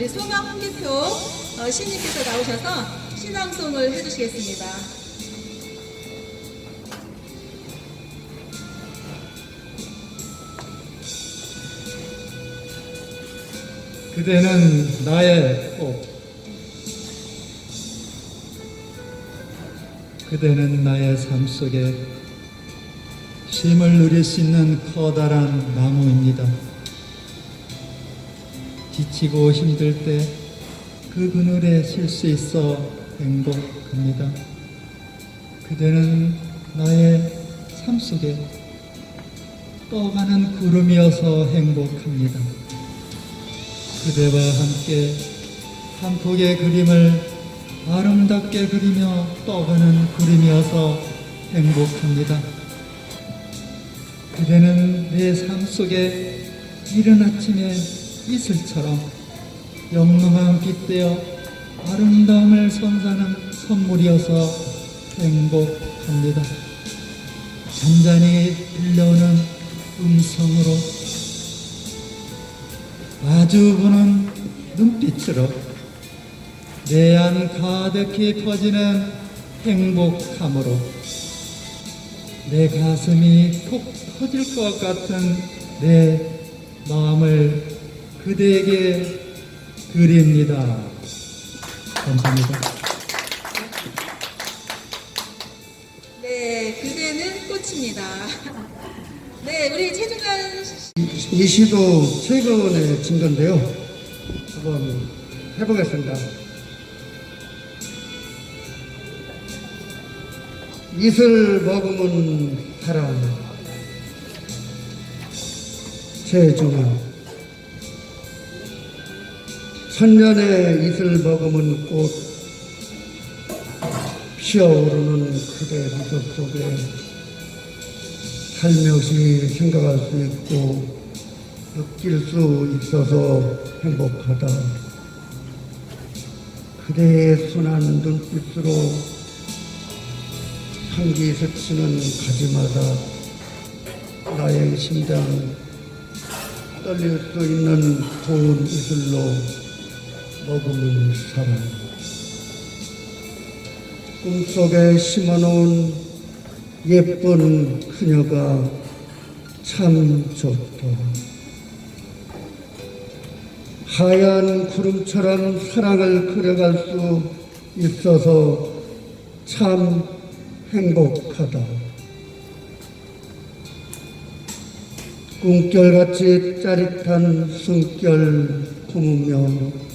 우리 소망 홍기표 어, 시인님께서 나오셔서 신앙송을 해주시겠습니다. 그대는 나의 꽃. 그대는 나의 삶 속에 쉼을 누릴 수 있는 커다란 나무입니다. 지치고 힘들 때 그 그늘에 쉴 수 있어 행복합니다. 그대는 나의 삶 속에 떠가는 구름이어서 행복합니다. 그대와 함께 한 폭의 그림을 아름답게 그리며 떠가는 그림이어서 행복합니다. 그대는 내 삶 속에 이른 아침의 이슬처럼 영롱한 빛되어 아름다움을 선사하는 선물이어서 행복합니다. 잔잔히 들려오는 음성으로 마주보는 눈빛으로 내 안 가득히 퍼지는 행복함으로 내 가슴이 톡 터질 것 같은 내 마음을 그대에게 드립니다. 감사합니다. 네, 그대는 꽃입니다. 네, 우리 최중간 씨- 이 시도 최근에 진 건데요. 한번 해보겠습니다. 이슬 먹으면 사랑 최중환 천년의 이슬 먹으면 꽃 피어오르는 그대 미소 속에 살며시 생각할 수 있고 느낄 수 있어서 행복하다. 그대의 순한 눈빛으로 향기 스치는 가지마다 나의 심장 떨릴 수 있는 좋은 이슬로 머금은 사랑. 꿈속에 심어놓은 예쁜 그녀가 참 좋다. 하얀 구름처럼 사랑을 그려갈 수 있어서 참 행복하다. 꿈결같이 짜릿한 숨결 품으며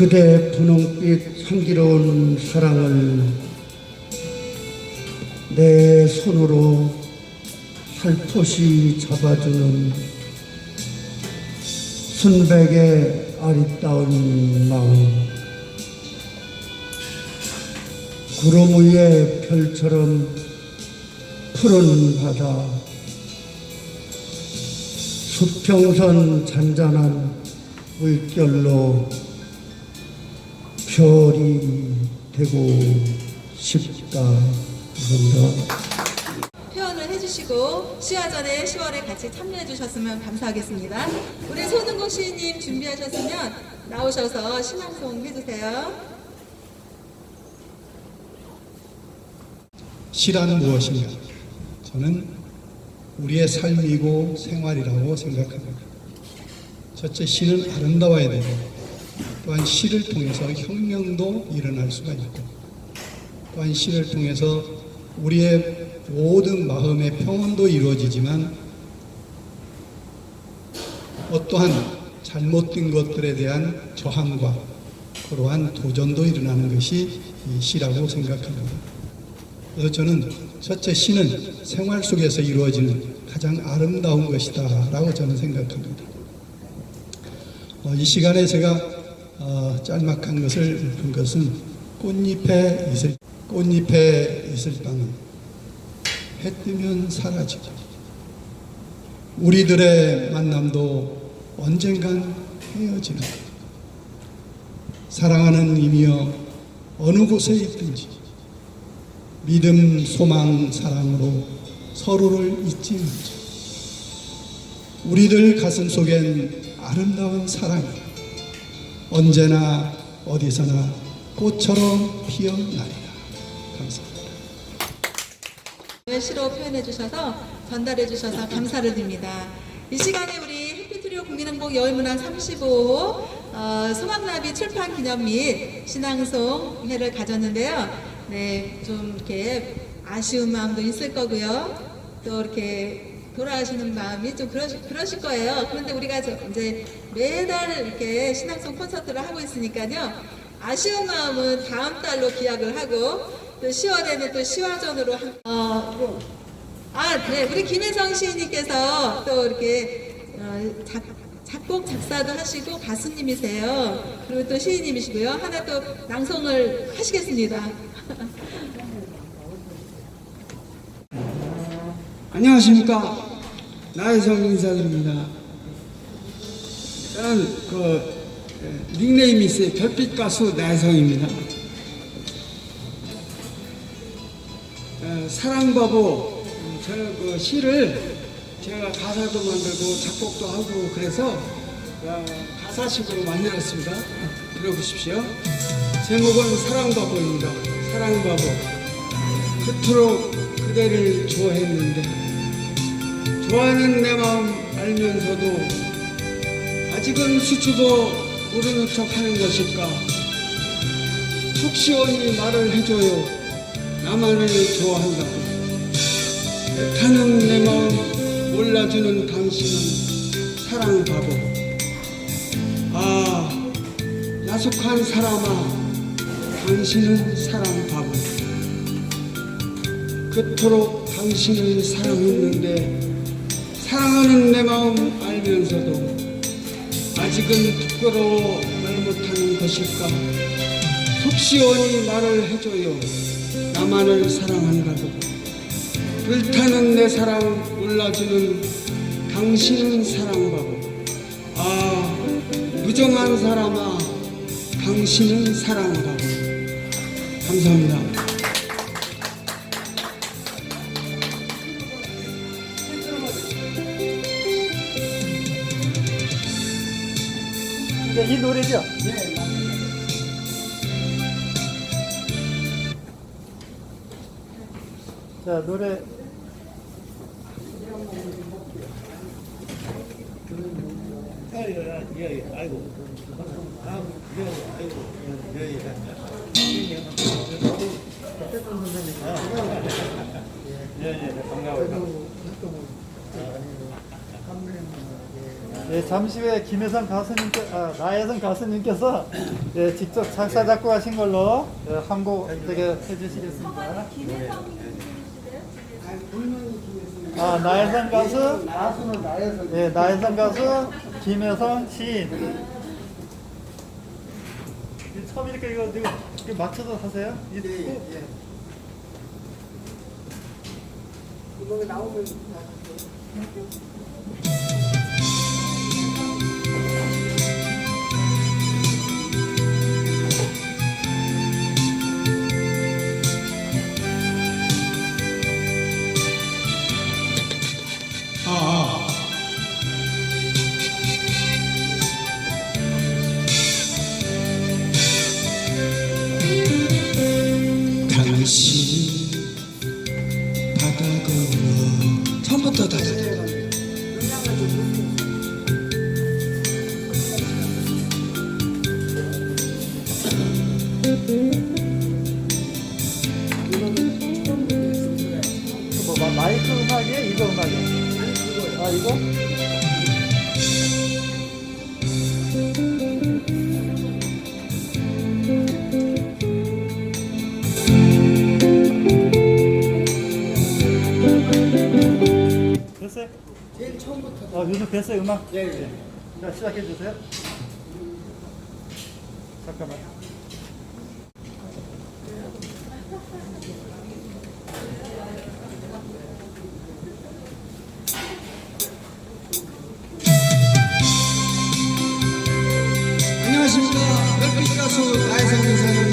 그대 분홍빛 향기로운 사랑을 내 손으로 살포시 잡아주는 순백의 아리따운 마음. 구름 위에 별처럼 푸른 바다. 수평선 잔잔한 물결로 별이 되고 싶다 감사합니다. 표현을 해주시고 시화전에 10월에 같이 참여해 주셨으면 감사하겠습니다. 우리 손은국 시인님 준비하셨으면 나오셔서 신앙송 해주세요. 시란 무엇인가? 저는 우리의 삶이고 생활이라고 생각합니다. 첫째, 시는 아름다워야 되고, 또한 시를 통해서 혁명도 일어날 수가 있고, 또한 시를 통해서 우리의 모든 마음의 평온도 이루어지지만, 어떠한 잘못된 것들에 대한 저항과 그러한 도전도 일어나는 것이 이 시라고 생각합니다. 그래서 저는 첫째 시는 생활 속에서 이루어지는 가장 아름다운 것이다 라고 저는 생각합니다. 어, 이 시간에 제가 어, 짤막한 것을 본 것은 꽃잎에 있을 꽃잎에 땅은 해 뜨면 사라지고 우리들의 만남도 언젠간 헤어지는 사랑하는 이미여 어느 곳에 있든지 믿음, 소망, 사랑으로 서로를 잊지 말자. 우리들 가슴 속엔 아름다운 사랑이 언제나 어디서나 꽃처럼 피어나리라. 감사합니다. 시로 표현해 주셔서 전달해 주셔서 감사를 드립니다. 이 시간에 우리 해피트리오 국민행복 여의문화 35호 어, 소망나비 출판 기념 및 신앙송 회를 가졌는데요. 네, 좀 이렇게 아쉬운 마음도 있을 거고요. 또 이렇게 돌아가시는 마음이 좀 그러실, 그러실 거예요. 그런데 우리가 저 이제 매달 이렇게 신앙송 콘서트를 하고 있으니까요. 아쉬운 마음은 다음 달로 기약을 하고 또 10월에는 또 시화전으로 한, 어, 아, 네. 우리 김혜성 시인님께서 또 이렇게 어, 작, 작곡, 작사도 하시고 가수님이세요. 그리고 또 시인님이시고요. 하나 또 낭송을 하시겠습니다. 안녕하십니까 나혜성 인사드립니다. 저는 그 에, 닉네임이 있어요. 별빛 가수 나혜성입니다. 에, 사랑바보 음, 저는 그 시를 제가 가사도 만들고 작곡도 하고 그래서 어, 가사식으로 만들었습니다. 들어보십시오. 제목은 사랑바보입니다. 사랑바보. 그토록 그대를 좋아했는데 좋아하는 내 마음 알면서도 아직은 수줍어 모르는 척 하는 것일까? 속 시원히 말을 해줘요. 나만을 좋아한다고 타는 내 마음 몰라주는 당신은 사랑 바보 아 야속한 사람아 당신은 사랑 바보 그토록 당신을 사랑했는데 사랑하는 내 마음 알면서도 아직은 부끄러워 말 못하는 것일까? 속 시원히 말을 해줘요. 나만을 사랑한다고. 불타는 내 사랑 몰라주는 당신은 사랑바보 아 무정한 사람아 당신은 사랑바보 감사합니다. 이 노래죠? 자, 노래. 예, 잠시 후에 김혜성 가수님께, 아, 나혜성 가수님께서 예, 직접 작사 작곡하신 걸로 예, 한곡 되게 해주시겠습니다. 아, 나혜성 가수, 나에서 예, 나혜성 가수, 김혜성 시인. 이 처음 이렇게 이거, 이거, 이거 맞춰서 하세요? 이, 꼭 이거 나오면 아, 됐어요? 제일 처음부터 어, 요즘 됐어요, 음악? 예, 예. 자, 시작해 주세요. 잠깐만. 안녕하십니까. 별빛 가수 나혜성 인사드립니다.